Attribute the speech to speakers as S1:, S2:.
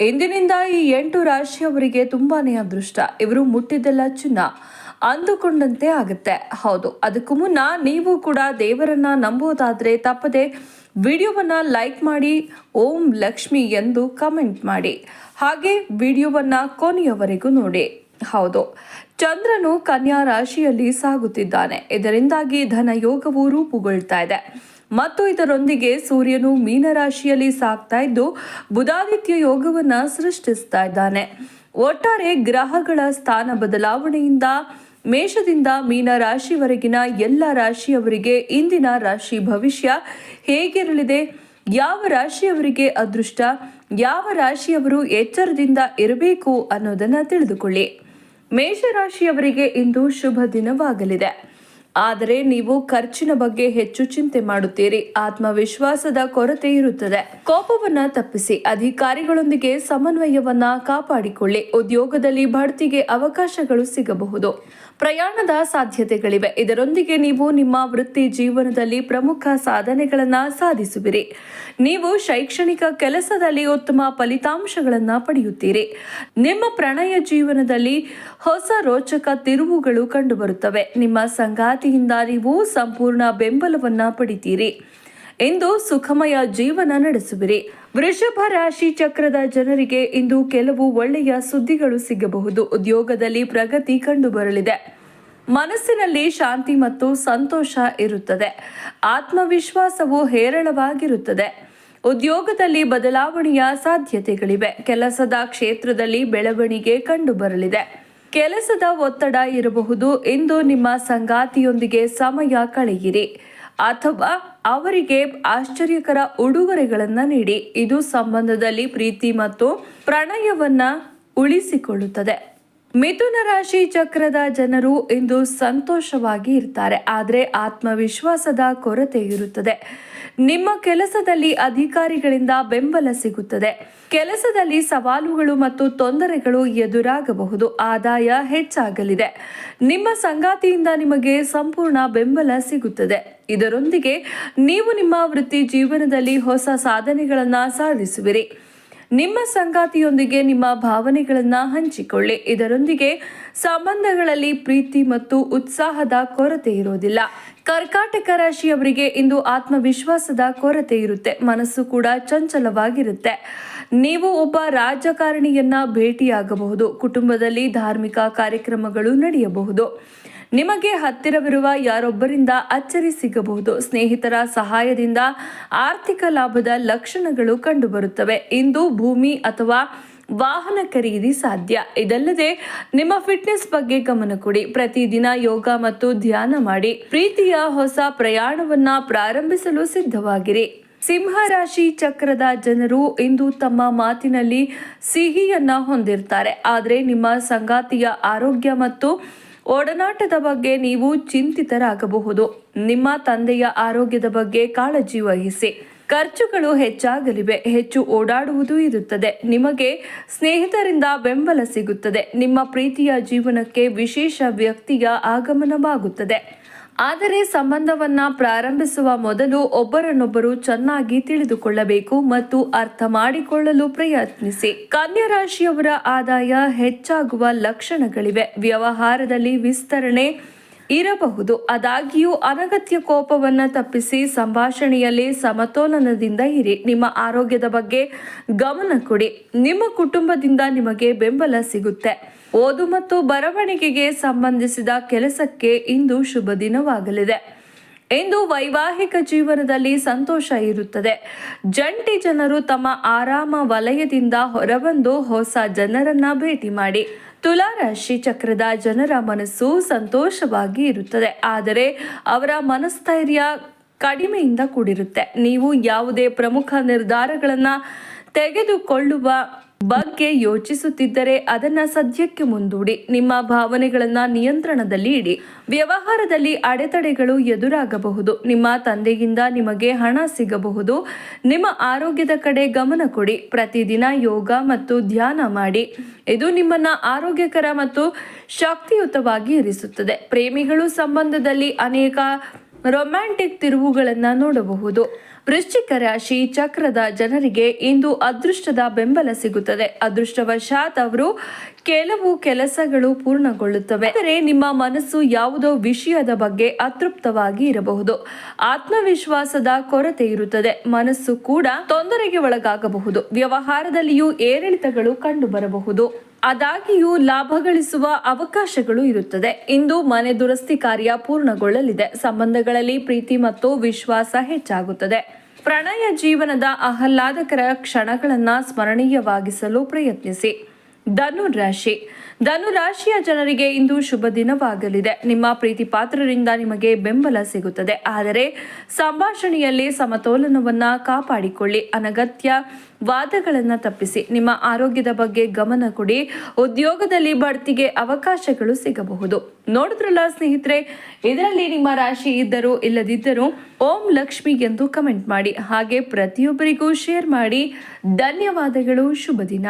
S1: ಇಂದಿನಿಂದ ಈ ಎಂಟು ರಾಶಿಯವರಿಗೆ ತುಂಬಾನೇ ಅದೃಷ್ಟ. ಇವರು ಮುಟ್ಟಿದ್ದೆಲ್ಲ ಚಿನ್ನ. ಅಂದುಕೊಂಡಂತೆ ಆಗುತ್ತೆ. ಹೌದು, ಅದಕ್ಕೂ ಮುನ್ನ ನೀವು ಕೂಡ ದೇವರನ್ನ ನಂಬೋದಾದ್ರೆ ತಪ್ಪದೆ ವಿಡಿಯೋವನ್ನ ಲೈಕ್ ಮಾಡಿ, ಓಂ ಲಕ್ಷ್ಮಿ ಎಂದು ಕಮೆಂಟ್ ಮಾಡಿ. ಹಾಗೆ ವಿಡಿಯೋವನ್ನ ಕೊನೆಯವರೆಗೂ ನೋಡಿ. ಹೌದು, ಚಂದ್ರನು ಕನ್ಯಾ ರಾಶಿಯಲ್ಲಿ ಸಾಗುತ್ತಿದ್ದಾನೆ. ಇದರಿಂದಾಗಿ ಧನಯೋಗವು ರೂಪುಗೊಳ್ತಾ ಇದೆ. ಮತ್ತು ಇದರೊಂದಿಗೆ ಸೂರ್ಯನು ಮೀನರಾಶಿಯಲ್ಲಿ ಸಾಕ್ತಾ ಇದ್ದು ಬುಧಾದಿತ್ಯ ಯೋಗವನ್ನ ಸೃಷ್ಟಿಸ್ತಾ ಇದ್ದಾನೆ. ಒಟ್ಟಾರೆ ಗ್ರಹಗಳ ಸ್ಥಾನ ಬದಲಾವಣೆಯಿಂದ ಮೇಷದಿಂದ ಮೀನ ರಾಶಿವರೆಗಿನ ಎಲ್ಲ ರಾಶಿಯವರಿಗೆ ಇಂದಿನ ರಾಶಿ ಭವಿಷ್ಯ ಹೇಗಿರಲಿದೆ? ಯಾವ ರಾಶಿಯವರಿಗೆ ಅದೃಷ್ಟ? ಯಾವ ರಾಶಿಯವರು ಎಚ್ಚರದಿಂದ ಇರಬೇಕು ಅನ್ನೋದನ್ನ ತಿಳಿದುಕೊಳ್ಳಿ. ಮೇಷರಾಶಿಯವರಿಗೆ ಇಂದು ಶುಭ ದಿನವಾಗಲಿದೆ. ಆದರೆ ನೀವು ಖರ್ಚಿನ ಬಗ್ಗೆ ಹೆಚ್ಚು ಚಿಂತೆ ಮಾಡುತ್ತೀರಿ. ಆತ್ಮವಿಶ್ವಾಸದ ಕೊರತೆ ಇರುತ್ತದೆ. ಕೋಪವನ್ನ ತಪ್ಪಿಸಿ, ಅಧಿಕಾರಿಗಳೊಂದಿಗೆ ಸಮನ್ವಯವನ್ನ ಕಾಪಾಡಿಕೊಳ್ಳಿ. ಉದ್ಯೋಗದಲ್ಲಿ ಬಡ್ತಿಗೆ ಅವಕಾಶಗಳು ಸಿಗಬಹುದು. ಪ್ರಯಾಣದ ಸಾಧ್ಯತೆಗಳಿವೆ. ಇದರೊಂದಿಗೆ ನೀವು ನಿಮ್ಮ ವೃತ್ತಿ ಜೀವನದಲ್ಲಿ ಪ್ರಮುಖ ಸಾಧನೆಗಳನ್ನು ಸಾಧಿಸುವಿರಿ. ನೀವು ಶೈಕ್ಷಣಿಕ ಕೆಲಸದಲ್ಲಿ ಉತ್ತಮ ಫಲಿತಾಂಶಗಳನ್ನು ಪಡೆಯುತ್ತೀರಿ. ನಿಮ್ಮ ಪ್ರಣಯ ಜೀವನದಲ್ಲಿ ಹೊಸ ರೋಚಕ ತಿರುವುಗಳು ಕಂಡುಬರುತ್ತವೆ. ನಿಮ್ಮ ಸಂಗಾತಿಯಿಂದ ನೀವು ಸಂಪೂರ್ಣ ಬೆಂಬಲವನ್ನು ಪಡಿತೀರಿ. ಇಂದು ಸುಖಮಯ ಜೀವನ ನಡೆಸುವಿರಿ. ವೃಷಭ ರಾಶಿ ಚಕ್ರದ ಜನರಿಗೆ ಇಂದು ಕೆಲವು ಒಳ್ಳೆಯ ಸುದ್ದಿಗಳು ಸಿಗಬಹುದು. ಉದ್ಯೋಗದಲ್ಲಿ ಪ್ರಗತಿ ಕಂಡುಬರಲಿದೆ. ಮನಸ್ಸಿನಲ್ಲಿ ಶಾಂತಿ ಮತ್ತು ಸಂತೋಷ ಇರುತ್ತದೆ. ಆತ್ಮವಿಶ್ವಾಸವು ಹೇರಳವಾಗಿರುತ್ತದೆ. ಉದ್ಯೋಗದಲ್ಲಿ ಬದಲಾವಣೆಯ ಸಾಧ್ಯತೆಗಳಿವೆ. ಕೆಲಸದ ಕ್ಷೇತ್ರದಲ್ಲಿ ಬೆಳವಣಿಗೆ ಕಂಡುಬರಲಿದೆ. ಕೆಲಸದ ಒತ್ತಡ ಇರಬಹುದು. ಇಂದು ನಿಮ್ಮ ಸಂಗಾತಿಯೊಂದಿಗೆ ಸಮಯ ಕಳೆಯಿರಿ. ಅಥವಾ ಅವರಿಗೆ ಆಶ್ಚರ್ಯಕರ ಉಡುಗೊರೆಗಳನ್ನು ನೀಡಿ. ಇದು ಸಂಬಂಧದಲ್ಲಿ ಪ್ರೀತಿ ಮತ್ತು ಪ್ರಣಯವನ್ನು ಉಳಿಸಿಕೊಳ್ಳುತ್ತದೆ. ಮಿಥುನ ರಾಶಿ ಚಕ್ರದ ಜನರು ಇಂದು ಸಂತೋಷವಾಗಿ ಇರ್ತಾರೆ, ಆದರೆ ಆತ್ಮವಿಶ್ವಾಸದ ಕೊರತೆ ಇರುತ್ತದೆ. ನಿಮ್ಮ ಕೆಲಸದಲ್ಲಿ ಅಧಿಕಾರಿಗಳಿಂದ ಬೆಂಬಲ ಸಿಗುತ್ತದೆ. ಕೆಲಸದಲ್ಲಿ ಸವಾಲುಗಳು ಮತ್ತು ತೊಂದರೆಗಳು ಎದುರಾಗಬಹುದು, ಆದಾಯ ಹೆಚ್ಚಾಗಲಿದೆ. ನಿಮ್ಮ ಸಂಗಾತಿಯಿಂದ ನಿಮಗೆ ಸಂಪೂರ್ಣ ಬೆಂಬಲ ಸಿಗುತ್ತದೆ. ಇದರೊಂದಿಗೆ ನೀವು ನಿಮ್ಮ ವೃತ್ತಿ ಜೀವನದಲ್ಲಿ ಹೊಸ ಸಾಧನೆಗಳನ್ನು ಸಾಧಿಸುವಿರಿ. ನಿಮ್ಮ ಸಂಗಾತಿಯೊಂದಿಗೆ ನಿಮ್ಮ ಭಾವನೆಗಳನ್ನು ಹಂಚಿಕೊಳ್ಳಿ. ಇದರೊಂದಿಗೆ ಸಂಬಂಧಗಳಲ್ಲಿ ಪ್ರೀತಿ ಮತ್ತು ಉತ್ಸಾಹದ ಕೊರತೆ ಇರೋದಿಲ್ಲ. ಕರ್ಕಾಟಕ ರಾಶಿಯವರಿಗೆ ಇಂದು ಆತ್ಮವಿಶ್ವಾಸದ ಕೊರತೆ ಇರುತ್ತೆ. ಮನಸ್ಸು ಕೂಡ ಚಂಚಲವಾಗಿರುತ್ತೆ. ನೀವು ಒಬ್ಬ ರಾಜಕಾರಣಿಯನ್ನ ಭೇಟಿಯಾಗಬಹುದು. ಕುಟುಂಬದಲ್ಲಿ ಧಾರ್ಮಿಕ ಕಾರ್ಯಕ್ರಮಗಳು ನಡೆಯಬಹುದು. ನಿಮಗೆ ಹತ್ತಿರವಿರುವ ಯಾರೊಬ್ಬರಿಂದ ಅಚ್ಚರಿ ಸಿಗಬಹುದು. ಸ್ನೇಹಿತರ ಸಹಾಯದಿಂದ ಆರ್ಥಿಕ ಲಾಭದ ಲಕ್ಷಣಗಳು ಕಂಡುಬರುತ್ತವೆ. ಇಂದು ಭೂಮಿ ಅಥವಾ ವಾಹನ ಖರೀದಿ ಸಾಧ್ಯ. ಇದಲ್ಲದೆ ನಿಮ್ಮ ಫಿಟ್ನೆಸ್ ಬಗ್ಗೆ ಗಮನ ಕೊಡಿ. ಪ್ರತಿದಿನ ಯೋಗ ಮತ್ತು ಧ್ಯಾನ ಮಾಡಿ. ಪ್ರೀತಿಯ ಹೊಸ ಪ್ರಯಾಣವನ್ನ ಪ್ರಾರಂಭಿಸಲು ಸಿದ್ಧವಾಗಿರಿ. ಸಿಂಹ ರಾಶಿ ಚಕ್ರದ ಜನರು ಇಂದು ತಮ್ಮ ಮಾತಿನಲ್ಲಿ ಸಿಹಿಯನ್ನ ಹೊಂದಿರ್ತಾರೆ. ಆದರೆ ನಿಮ್ಮ ಸಂಗಾತಿಯ ಆರೋಗ್ಯ ಮತ್ತು ಒಡನಾಟದ ಬಗ್ಗೆ ನೀವು ಚಿಂತಿತರಾಗಬಹುದು. ನಿಮ್ಮ ತಂದೆಯ ಆರೋಗ್ಯದ ಬಗ್ಗೆ ಕಾಳಜಿ ವಹಿಸಿ. ಖರ್ಚುಗಳು ಹೆಚ್ಚಾಗಲಿವೆ. ಹೆಚ್ಚು ಓಡಾಡುವುದು ಇರುತ್ತದೆ. ನಿಮಗೆ ಸ್ನೇಹಿತರಿಂದ ಬೆಂಬಲ ಸಿಗುತ್ತದೆ. ನಿಮ್ಮ ಪ್ರೀತಿಯ ಜೀವನಕ್ಕೆ ವಿಶೇಷ ವ್ಯಕ್ತಿಯ ಆಗಮನವಾಗುತ್ತದೆ. ಆದರೆ ಸಂಬಂಧವನ್ನ ಪ್ರಾರಂಭಿಸುವ ಮೊದಲು ಒಬ್ಬರನ್ನೊಬ್ಬರು ಚೆನ್ನಾಗಿ ತಿಳಿದುಕೊಳ್ಳಬೇಕು ಮತ್ತು ಅರ್ಥ ಮಾಡಿಕೊಳ್ಳಲು ಪ್ರಯತ್ನಿಸಿ. ಕನ್ಯಾ ರಾಶಿಯವರ ಆದಾಯ ಹೆಚ್ಚಾಗುವ ಲಕ್ಷಣಗಳಿವೆ. ವ್ಯವಹಾರದಲ್ಲಿ ವಿಸ್ತರಣೆ ಇರಬಹುದು. ಆದಾಗ್ಯೂ, ಅನಗತ್ಯ ಕೋಪವನ್ನ ತಪ್ಪಿಸಿ ಸಂಭಾಷಣೆಯಲ್ಲಿ ಸಮತೋಲನದಿಂದ ಇರಿ. ನಿಮ್ಮ ಆರೋಗ್ಯದ ಬಗ್ಗೆ ಗಮನ ಕೊಡಿ. ನಿಮ್ಮ ಕುಟುಂಬದಿಂದ ನಿಮಗೆ ಬೆಂಬಲ ಸಿಗುತ್ತೆ. ಓದು ಮತ್ತು ಬರವಣಿಗೆಗೆ ಸಂಬಂಧಿಸಿದ ಕೆಲಸಕ್ಕೆ ಇಂದು ಶುಭ ದಿನವಾಗಲಿದೆ. ಇಂದು ವೈವಾಹಿಕ ಜೀವನದಲ್ಲಿ ಸಂತೋಷ ಇರುತ್ತದೆ. ಜಂಟಿ ಜನರು ತಮ್ಮ ಆರಾಮ ವಲಯದಿಂದ ಹೊರಬಂದು ಹೊಸ ಜನರನ್ನ ಭೇಟಿ ಮಾಡಿ. ತುಲಾರಾಶಿ ಚಕ್ರದ ಜನರ ಮನಸ್ಸು ಸಂತೋಷವಾಗಿ ಇರುತ್ತದೆ. ಆದರೆ ಅವರ ಮನಸ್ಥೈರ್ಯ ಕಡಿಮೆಯಿಂದ ಕೂಡಿರುತ್ತೆ. ನೀವು ಯಾವುದೇ ಪ್ರಮುಖ ನಿರ್ಧಾರಗಳನ್ನು ತೆಗೆದುಕೊಳ್ಳುವ ಬಗ್ಗೆ ಯೋಚಿಸುತ್ತಿದ್ದರೆ ಅದನ್ನ ಸದ್ಯಕ್ಕೆ ಮುಂದೂಡಿ. ನಿಮ್ಮ ಭಾವನೆಗಳನ್ನ ನಿಯಂತ್ರಣದಲ್ಲಿ ಇಡಿ. ವ್ಯವಹಾರದಲ್ಲಿ ಅಡೆತಡೆಗಳು ಎದುರಾಗಬಹುದು. ನಿಮ್ಮ ತಂದೆಯಿಂದ ನಿಮಗೆ ಹಣ ಸಿಗಬಹುದು. ನಿಮ್ಮ ಆರೋಗ್ಯದ ಕಡೆ ಗಮನ ಕೊಡಿ. ಪ್ರತಿದಿನ ಯೋಗ ಮತ್ತು ಧ್ಯಾನ ಮಾಡಿ. ಇದು ನಿಮ್ಮನ್ನ ಆರೋಗ್ಯಕರ ಮತ್ತು ಶಕ್ತಿಯುತವಾಗಿ ಇರಿಸುತ್ತದೆ. ಪ್ರೇಮಿಗಳು ಸಂಬಂಧದಲ್ಲಿ ಅನೇಕ ರೊಮ್ಯಾಂಟಿಕ್ ತಿರುವುಗಳನ್ನು ನೋಡಬಹುದು. ವೃಶ್ಚಿಕ ರಾಶಿ ಚಕ್ರದ ಜನರಿಗೆ ಇಂದು ಅದೃಷ್ಟದ ಬೆಂಬಲ ಸಿಗುತ್ತದೆ. ಅದೃಷ್ಟವಶಾತ್ ಅವರು ಕೆಲವು ಕೆಲಸಗಳು ಪೂರ್ಣಗೊಳ್ಳುತ್ತವೆ. ಆದರೆ ನಿಮ್ಮ ಮನಸ್ಸು ಯಾವುದೋ ವಿಷಯದ ಬಗ್ಗೆ ಅತೃಪ್ತವಾಗಿ ಇರಬಹುದು. ಆತ್ಮವಿಶ್ವಾಸದ ಕೊರತೆ ಇರುತ್ತದೆ. ಮನಸ್ಸು ಕೂಡ ತೊಂದರೆಗೆ ಒಳಗಾಗಬಹುದು. ವ್ಯವಹಾರದಲ್ಲಿಯೂ ಏರಿಳಿತಗಳು ಕಂಡು ಬರಬಹುದು ಆದಾಗಿಯೂ ಲಾಭ ಗಳಿಸುವ ಅವಕಾಶಗಳು ಇರುತ್ತದೆ. ಇಂದು ಮನೆ ದುರಸ್ತಿ ಕಾರ್ಯ ಪೂರ್ಣಗೊಳ್ಳಲಿದೆ. ಸಂಬಂಧಗಳಲ್ಲಿ ಪ್ರೀತಿ ಮತ್ತು ವಿಶ್ವಾಸ ಹೆಚ್ಚಾಗುತ್ತದೆ. ಪ್ರಣಯ ಜೀವನದ ಆಹ್ಲಾದಕರ ಕ್ಷಣಗಳನ್ನು ಸ್ಮರಣೀಯವಾಗಿಸಲು ಪ್ರಯತ್ನಿಸಿ. ಧನು ರಾಶಿ ಧನು ರಾಶಿಯ ಜನರಿಗೆ ಇಂದು ಶುಭ ದಿನವಾಗಲಿದೆ. ನಿಮ್ಮ ಪ್ರೀತಿ ಪಾತ್ರರಿಂದ ನಿಮಗೆ ಬೆಂಬಲ ಸಿಗುತ್ತದೆ. ಆದರೆ ಸಂಭಾಷಣೆಯಲ್ಲಿ ಸಮತೋಲನವನ್ನ ಕಾಪಾಡಿಕೊಳ್ಳಿ. ಅನಗತ್ಯ ವಾದಗಳನ್ನು ತಪ್ಪಿಸಿ. ನಿಮ್ಮ ಆರೋಗ್ಯದ ಬಗ್ಗೆ ಗಮನ ಕೊಡಿ. ಉದ್ಯೋಗದಲ್ಲಿ ಬಡ್ತಿಗೆ ಅವಕಾಶಗಳು ಸಿಗಬಹುದು. ನೋಡಿದ್ರಲ್ಲ ಸ್ನೇಹಿತರೆ, ಇದರಲ್ಲಿ ನಿಮ್ಮ ರಾಶಿ ಇದ್ದರೂ ಇಲ್ಲದಿದ್ದರೂ ಓಂ ಲಕ್ಷ್ಮಿ ಎಂದು ಕಮೆಂಟ್ ಮಾಡಿ. ಹಾಗೆ ಪ್ರತಿಯೊಬ್ಬರಿಗೂ ಶೇರ್ ಮಾಡಿ. ಧನ್ಯವಾದಗಳು. ಶುಭ ದಿನ.